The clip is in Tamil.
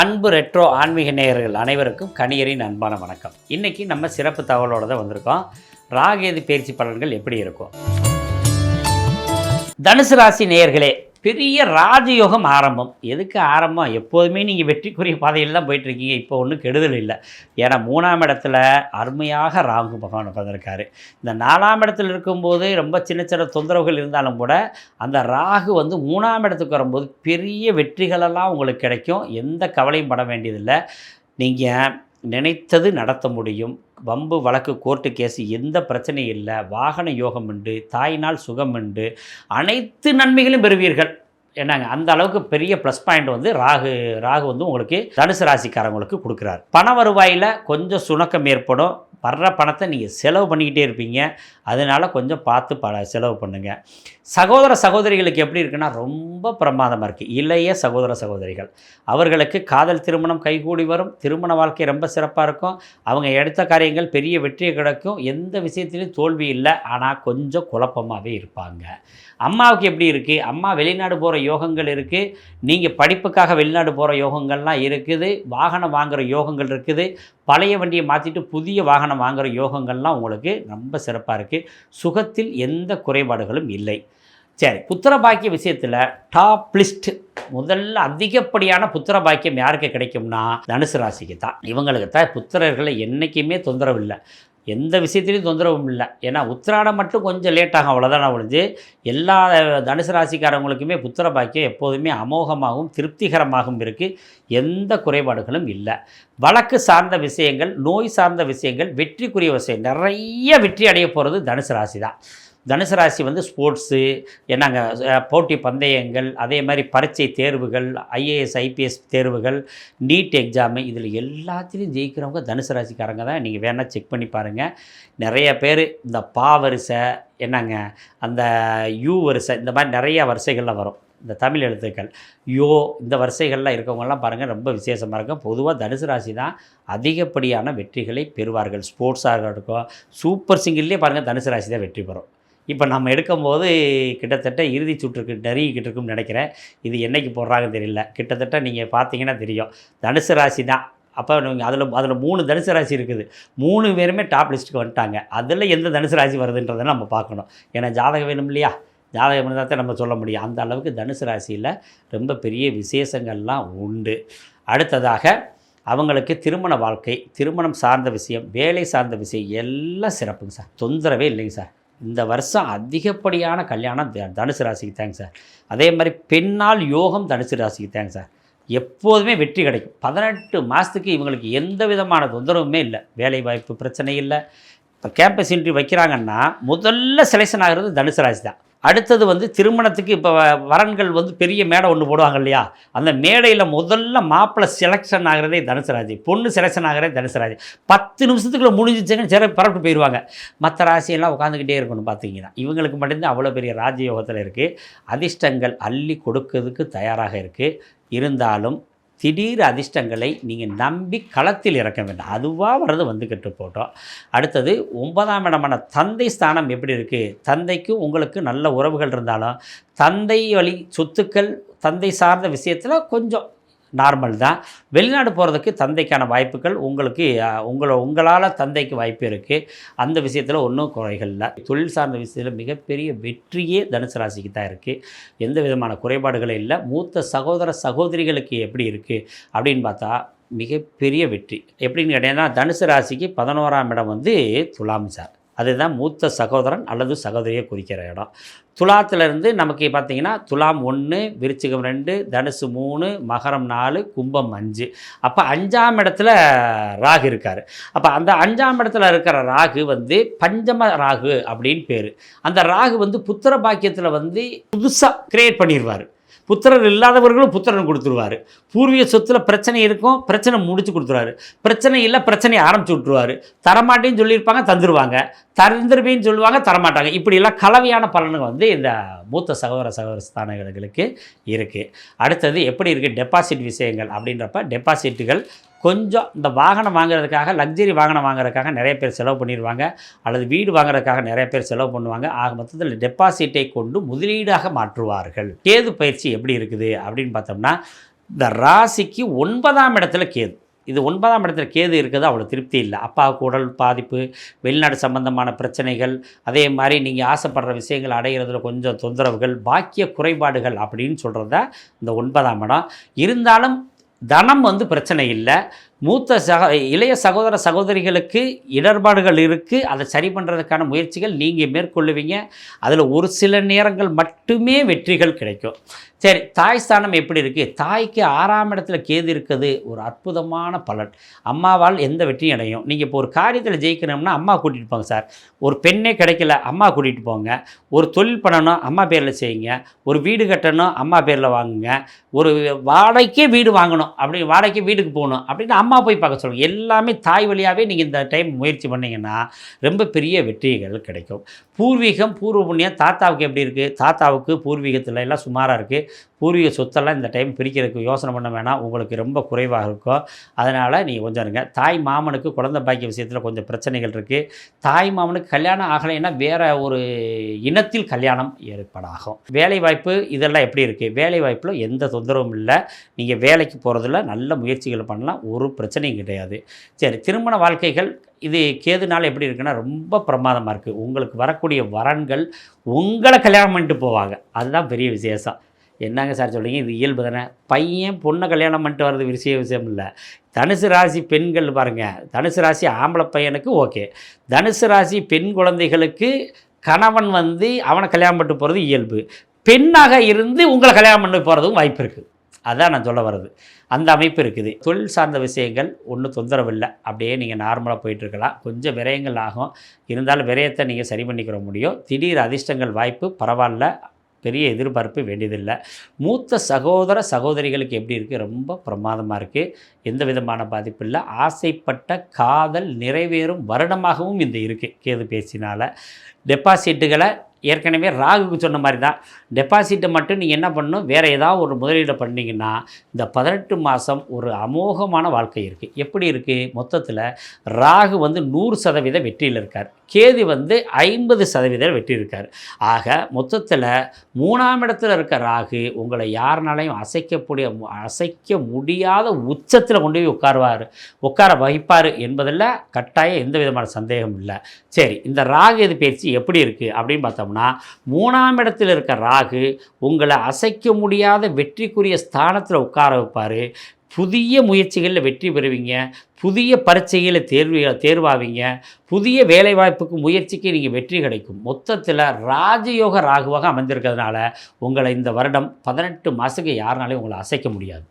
அன்பு ரெட்ரோ ஆன்மீக நேயர்கள் அனைவருக்கும் கணியரின் அன்பான வணக்கம். இன்னைக்கு நம்ம சிறப்பு தகவலோடு தான் வந்திருக்கோம். ராகேது பயிற்சி பலன்கள் எப்படி இருக்கும்? தனுசு ராசி நேயர்களே பெரிய ராஜயோகம் ஆரம்பம். எதுக்கு ஆரம்பம்? எப்போதுமே நீங்கள் வெற்றிக்குரிய பாதையில் தான் போயிட்டுருக்கீங்க. இப்போ ஒன்றும் கெடுதல் இல்லை. ஏன்னா மூணாம் இடத்துல அருமையாக ராகு பகவான் உட்காந்துருக்காரு இந்த நாலாம் இடத்துல இருக்கும்போது ரொம்ப சின்ன சின்ன தொந்தரவுகள் இருந்தாலும் கூட அந்த ராகு வந்து மூணாம் இடத்துக்கு வரும்போது பெரிய வெற்றிகளெல்லாம் உங்களுக்கு கிடைக்கும். எந்த கவலையும் பட வேண்டியதில்லை. நீங்கள் நினைத்தது நடத்த முடியும். வம்பு வழக்கு கோர்ட்டு கேஸ் எந்த பிரச்சனையும் இல்லை. வாகன யோகம் உண்டு. தாயினால் சுகம் உண்டு. அனைத்து நன்மைகளும் பெறுவீர்கள். என்னங்க அந்த அளவுக்கு பெரிய ப்ளஸ் பாயிண்ட் வந்து ராகு ராகு வந்து உங்களுக்கு தனுசு ராசிக்காரங்களுக்கு கொடுக்குறாரு. பண வருவாயில் கொஞ்சம் சுணக்கம் ஏற்படும். வர்ற பணத்தை நீங்கள் செலவு பண்ணிக்கிட்டே இருப்பீங்க. அதனால் கொஞ்சம் பார்த்து ப செலவு பண்ணுங்கள் சகோதர சகோதரிகளுக்கு எப்படி இருக்குன்னா ரொம்ப பிரமாதமாக இருக்குது இளைய சகோதர சகோதரிகள். அவர்களுக்கு காதல் திருமணம் கைகூடி வரும். திருமண வாழ்க்கை ரொம்ப சிறப்பாக இருக்கும். அவங்க எடுத்த காரியங்கள் பெரிய வெற்றியை கிடைக்கும். எந்த விஷயத்திலையும் தோல்வி இல்லை. ஆனால் கொஞ்சம் குழப்பமாகவே இருப்பாங்க. அம்மாவுக்கு எப்படி இருக்குது அம்மா வெளிநாடு போகிற யோகங்கள் இருக்குது நீங்கள் படிப்புக்காக வெளிநாடு போகிற யோகங்கள்லாம் இருக்குது. வாகனம் வாங்குகிற யோகங்கள் இருக்குது. பழைய வண்டியை மாற்றிட்டு புதிய வாகனம் வாங்குகிற யோகங்கள்லாம் உங்களுக்கு ரொம்ப சிறப்பாக இருக்குது சுகத்தில் எந்த குறைபாடுகளும் இல்லை. சரி புத்திர பாக்கிய விஷயத்தில் டாப் லிஸ்ட் முதல்ல அதிகப்படியான புத்திர பாக்கியம் யாருக்கு கிடைக்கும்னா தனுசு ராசிக்கு தான். இவங்களுக்கு தான் புத்திரர்களை என்றைக்குமே தொந்தரவு இல்லை. எந்த விஷயத்துலையும் தொந்தரவும் இல்லை. ஏன்னா உத்திராடம் மட்டும் கொஞ்சம் லேட் ஆகும் அவ்வளோதான் ஒழிஞ்சு. எல்லா தனுசு ராசிக்காரங்களுக்குமே புத்திர பாக்கியம் எப்போதுமே அமோகமாகவும் திருப்திகரமாகவும் இருக்குது எந்த குறைபாடுகளும் இல்லை. வழக்கு சார்ந்த விஷயங்கள் நோய் சார்ந்த விஷயங்கள் வெற்றிக்குரிய விஷயம். நிறைய வெற்றி அடைய போகிறது தனுசு ராசி தான் தனுசு ராசி வந்து ஸ்போர்ட்ஸு என்னங்க போட்டி பந்தயங்கள் அதே மாதிரி பரீட்சை தேர்வுகள் ஐஏஎஸ் ஐபிஎஸ் தேர்வுகள் நீட் எக்ஸாமு இதில் எல்லாத்துலேயும் ஜெயிக்கிறவங்க தனுசு ராசிக்காரங்க தான். நீங்கள் வேணால் செக் பண்ணி பாருங்கள் நிறைய பேர் இந்த பா வரிசை என்னங்க அந்த யூ வரிசை இந்த மாதிரி நிறைய வரிசைகளில் வரும். இந்த தமிழ் எழுத்துக்கள் யோ இந்த வரிசைகளில் இருக்கவங்கெல்லாம் பாருங்கள் ரொம்ப விசேஷமாக இருக்கும். பொதுவாக தனுசு ராசி தான் அதிகப்படியான வெற்றிகளை பெறுவார்கள். ஸ்போர்ட்ஸாக இருக்கும் சூப்பர் சிங்கிள்லேயே பாருங்கள் தனுசு ராசி தான் வெற்றி பெறும். இப்போ நம்ம எடுக்கும்போது கிட்டத்தட்ட இறுதி சுற்றுக்கு நெருங்கிக்கிட்டு இருக்கும்னு நினைக்கிறேன். இது என்னைக்கு போடுறாங்கன்னு தெரியல. கிட்டத்தட்ட நீங்கள் பார்த்தீங்கன்னா தெரியும். தனுசு ராசி தான். அப்போ நீங்கள் அதில் அதில் மூணு தனுசு ராசி இருக்குது. மூணு பேருமே டாப் லிஸ்ட்டுக்கு வந்துட்டாங்க. அதில் எந்த தனுசு ராசி வருதுன்றதை நம்ம பார்க்கணும். ஏன்னா ஜாதகம் வேணும் இல்லையா? ஜாதகம் இருந்தால் தான் நம்ம சொல்ல முடியும். அந்த அளவுக்கு தனுசு ராசியில் ரொம்ப பெரிய விசேஷங்கள்லாம் உண்டு. அடுத்ததாக அவங்களுக்கு திருமண வாழ்க்கை திருமணம் சார்ந்த விஷயம் வேலை சார்ந்த விஷயம் எல்லாம் சிறப்புங்க சார். தொந்தரவே இல்லைங்க சார். இந்த வருஷம் அதிகப்படியான கல்யாணம் த- தனுசு ராசிக்கு தாங்க சார். அதே மாதிரி பெண்ணால் யோகம் தனுசு ராசிக்கு தாங்க சார். எப்போதுமே வெற்றி கிடைக்கும். பதினெட்டு மாதத்துக்கு இவங்களுக்கு எந்த விதமான தொந்தரவுமே இல்லை. வேலை வாய்ப்பு பிரச்சனை இல்லை. இப்போ கேம்பஸ் இன்ட்ரி வைக்கிறாங்கன்னா முதல்ல செலெக்ஷன் ஆகிறது தனுசு ராசி தான். அடுத்தது வந்து திருமணத்துக்கு இப்போ வரன்கள் வந்து பெரிய மேடை ஒன்று போடுவாங்க இல்லையா? அந்த மேடையில் முதல்ல மாப்பிள்ளை செலெக்ஷன் ஆகிறதே தனுசு பொண்ணு செலெக்ஷன் ஆகிறதே தனுசு பத்து நிமிஷத்துக்குள்ள முடிஞ்சிச்சுங்கன்னு சிறப்பு பரப்பிட்டு போயிடுவாங்க மற்ற ராசியெல்லாம் உட்காந்துக்கிட்டே இருக்கணும் பார்த்தீங்கன்னா இவங்களுக்கு மட்டும்தான் அவ்வளோ பெரிய ராஜயோகத்தில் இருக்குது அதிர்ஷ்டங்கள் அள்ளி கொடுக்கறதுக்கு தயாராக இருக்குது இருந்தாலும் திடீர் அதிர்ஷ்டங்களை நீங்கள் நம்பி களத்தில் இறக்க வேண்டாம். அதுவாக வர்றது வந்துக்கிட்டு போட்டோம். அடுத்தது ஒன்பதாம் இடமான தந்தை ஸ்தானம் எப்படி இருக்குது தந்தைக்கும் உங்களுக்கு நல்ல உறவுகள் இருந்தாலும் தந்தை வழி சொத்துக்கள் தந்தை சார்ந்த விஷயத்தில் கொஞ்சம் நார்மல் தான். வெளிநாடு போகிறதுக்கு தந்தைக்கான வாய்ப்புகள் உங்களுக்கு உங்களை உங்களால் தந்தைக்கு வாய்ப்பு இருக்குது அந்த விஷயத்தில் ஒன்றும் குறைகள் இல்லை. தொழில் சார்ந்த விஷயத்தில் மிகப்பெரிய வெற்றியே தனுசு ராசிக்கு தான் இருக்குது எந்த விதமான குறைபாடுகளும் இல்லை. மூத்த சகோதர சகோதரிகளுக்கு எப்படி இருக்குது அப்படின்னு பார்த்தா மிகப்பெரிய வெற்றி. எப்படின்னு கேட்டீங்கன்னா தனுசு ராசிக்கு பதினோராம் இடம் வந்து துலாம் சார். அதுதான் மூத்த சகோதரன் அல்லது சகோதரியை குறிக்கிற இடம். துலாத்திலிருந்து நமக்கு பார்த்தீங்கன்னா துலாம் ஒன்று விருச்சிகம் ரெண்டு தனுசு மூணு மகரம் நாலு கும்பம் அஞ்சு. அப்போ அஞ்சாம் இடத்துல ராகு இருக்கார். அப்போ அந்த அஞ்சாம் இடத்துல இருக்கிற ராகு வந்து பஞ்சம ராகு அப்படின்னு பேர். அந்த ராகு வந்து புத்திர பாக்கியத்தில் வந்து புதுசாக கிரியேட் பண்ணிடுவார் புத்திரர் இல்லாதவர்களும் புத்திரன் கொடுத்துருவாரு. பூர்வீக சொத்தில் பிரச்சனை இருக்கும் பிரச்சனை முடிச்சு கொடுத்துருவாரு. பிரச்சனை இல்லை பிரச்சனையை ஆரம்பிச்சு விட்ருவாரு தரமாட்டேன்னு சொல்லியிருப்பாங்க தந்துருவாங்க. தந்துருவேன்னு சொல்லுவாங்க தரமாட்டாங்க. இப்படியெல்லாம் கலவையான பலன்கள் வந்து இந்த மூத்த சகோதர சகோதர ஸ்தானங்களுக்கு இருக்குது அடுத்தது எப்படி இருக்குது டெபாசிட் விஷயங்கள் அப்படின்றப்ப டெபாசிட்டுகள் கொஞ்சம் இந்த வாகனம் வாங்குறதுக்காக லக்ஸரி வாகனம் வாங்குறதுக்காக நிறைய பேர் செலவு பண்ணிடுவாங்க அல்லது வீடு வாங்குறதுக்காக நிறைய பேர் செலவு பண்ணுவாங்க. ஆக மொத்தத்தில் டெபாசிட்டை கொண்டு முதலீடாக மாற்றுவார்கள். கேது பயிற்சி எப்படி இருக்குது அப்படின்னு பார்த்தோம்னா இந்த ராசிக்கு ஒன்பதாம் இடத்துல கேது. இது ஒன்பதாம் இடத்துல கேது இருக்கிறது அவ்வளோ திருப்தி இல்லை. அப்பாவுக்கு உடல் பாதிப்பு வெளிநாடு சம்பந்தமான பிரச்சனைகள் அதே மாதிரி நீங்கள் ஆசைப்படுற விஷயங்கள் அடைகிறதுல கொஞ்சம் தொந்தரவுகள் பாக்கிய குறைபாடுகள் அப்படின்னு சொல்கிறத இந்த ஒன்பதாம் இடம். இருந்தாலும் தனம் வந்து பிரச்சனை இல்லை. மூத்த சக இளைய சகோதர சகோதரிகளுக்கு இடர்பாடுகள் இருக்குது அதை சரி பண்ணுறதுக்கான முயற்சிகள் நீங்கள் மேற்கொள்ளுவீங்க. அதில் ஒரு சில நேரங்கள் மட்டுமே வெற்றிகள் கிடைக்கும். சரி தாய் ஸ்தானம் எப்படி இருக்குது தாய்க்கு ஆறாம் இடத்துல கேது இருக்குது. ஒரு அற்புதமான பலன். அம்மாவால் எந்த வெற்றியும் அடையும். நீங்கள் இப்போ ஒரு காரியத்தில் ஜெயிக்கணும்னா அம்மா கூட்டிகிட்டு போங்க சார். ஒரு பெண்ணே கிடைக்கல அம்மா கூட்டிகிட்டு போங்க. ஒரு தொழில் பண்ணணும் அம்மா பேரில் செய்யுங்க. ஒரு வீடு கட்டணும் அம்மா பேரில் வாங்குங்க. ஒரு வாடகைக்கே வீடு வாங்கணும். அப்படி வாடகைக்கே வீட்டுக்கு போகணும். அப்படின்னு அம்மா போய் பார்க்க சொல்லுங்கள் எல்லாமே தாய் வழியாகவே நீங்கள் இந்த டைம் முயற்சி பண்ணிங்கன்னா ரொம்ப பெரிய வெற்றிகள் கிடைக்கும். பூர்வீகம் பூர்வ புண்ணியம் தாத்தாவுக்கு எப்படி இருக்குது தாத்தாவுக்கு பூர்வீகத்தில் எல்லாம் சுமாராக இருக்குது பூர்வீக சொத்தெல்லாம் இந்த டைம் பிரிக்கிறதுக்கு யோசனை பண்ண வேணாம். உங்களுக்கு ரொம்ப குறைவாக இருக்கும். அதனால் நீங்கள் கொஞ்சம் இருங்க. தாய் மாமனுக்கு குழந்தை பாக்கிய விஷயத்தில் கொஞ்சம் பிரச்சனைகள் இருக்குது தாய் மாமனுக்கு கல்யாணம் ஆகலைன்னா வேறு ஒரு இனத்தில் கல்யாணம் ஏற்படாகும். வேலை வாய்ப்பு இதெல்லாம் எப்படி இருக்குது வேலை வாய்ப்பில் எந்த தொந்தரவும் இல்லை. நீங்கள் வேலைக்கு போகிறதுல நல்ல முயற்சிகள் பண்ணலாம். ஒரு பிரச்சனையும் கிடையாது. சரி திருமண வாழ்க்கைகள் இது கேதுனால எப்படி இருக்குன்னா ரொம்ப பிரமாதமாக இருக்குது உங்களுக்கு வரக்கூடிய வரன்கள் உங்களை கல்யாணம் பண்ணிட்டு போவாங்க. அதுதான் பெரிய விசேஷம். என்னங்க சார் சொல்கிறீங்க இது இயல்பு தானே. பையன் பொண்ணை கல்யாணம் பண்ணிட்டு வர்றது விஷய விஷயம் இல்லை. தனுசு ராசி பெண்கள் பாருங்கள் தனுசு ராசி ஆம்பளை பையனுக்கு ஓகே. தனுசு ராசி பெண் குழந்தைகளுக்கு கணவன் வந்து அவனை கல்யாணம் பண்ணிட்டு போகிறது இயல்பு. பெண்ணாக இருந்து உங்களை கல்யாணம் பண்ணி போகிறதும் வாய்ப்பு இருக்குது அதான் நான் சொல்ல வர்றது. அந்த அமைப்பு இருக்குது. தொழில் சார்ந்த விஷயங்கள் ஒன்றும் தொந்தரவு இல்லை. அப்படியே நீங்கள் நார்மலாக போயிட்டுருக்கலாம் கொஞ்சம் விரயங்கள் ஆகும். இருந்தாலும் விரயத்தை நீங்கள் சரி பண்ணிக்கிற முடியும். திடீர் அதிர்ஷ்டங்கள் வாய்ப்பு பரவாயில்ல. பெரிய எதிர்பார்ப்பு வேண்டியதில்லை. மூத்த சகோதர சகோதரிகளுக்கு எப்படி இருக்குது ரொம்ப பிரமாதமாக இருக்குது எந்த விதமான பாதிப்பு இல்லை. ஆசைப்பட்ட காதல் நிறைவேறும் வருடமாகவும் இந்த இருக்குது கேது பேசினால். டெபாசிட்டுகளை ஏற்கனவே ராகுக்கு சொன்ன மாதிரி தான். டெபாசிட்டை மட்டும் நீங்கள் என்ன பண்ணணும்? வேறு ஏதாவது ஒரு முதலீடு பண்ணிங்கன்னா இந்த பதினெட்டு மாதம் ஒரு அமோகமான வாழ்க்கை இருக்குது எப்படி இருக்குது மொத்தத்தில் ராகு வந்து நூறு சதவீத வெற்றியில் இருக்கார். கேது வந்து ஐம்பது சதவீத வெற்றி இருக்கார். ஆக மொத்தத்தில் மூணாம் இடத்துல இருக்க ராகு உங்களை யாருனாலையும் அசைக்கக்கூடிய அசைக்க முடியாத உச்சத்தில் கொண்டு போய் உட்காருவார். உட்கார வகிப்பார் என்பதில் கட்டாயம் எந்த விதமான சந்தேகம் இல்லை. சரி இந்த ராகு எது பயிற்சி எப்படி இருக்குது அப்படின்னு பார்த்தோம்னா மூணாம் இடத்தில் இருக்க ராகு உங்களை அசைக்க முடியாத வெற்றிக்குரிய ஸ்தானத்தில் உட்கார வைப்பார். புதிய முயற்சிகளில் வெற்றி பெறுவீங்க. புதிய பரீட்சைகளில் தேர்வு தேர்வாவீங்க. புதிய வேலைவாய்ப்புக்கு முயற்சிக்கு நீங்கள் வெற்றி கிடைக்கும். மொத்தத்தில் ராஜயோக ராகுவாக அமைந்திருக்கிறதுனால உங்களை இந்த வருடம் பதினெட்டு மாதத்துக்கு யாருனாலையும் உங்களை அசைக்க முடியாது.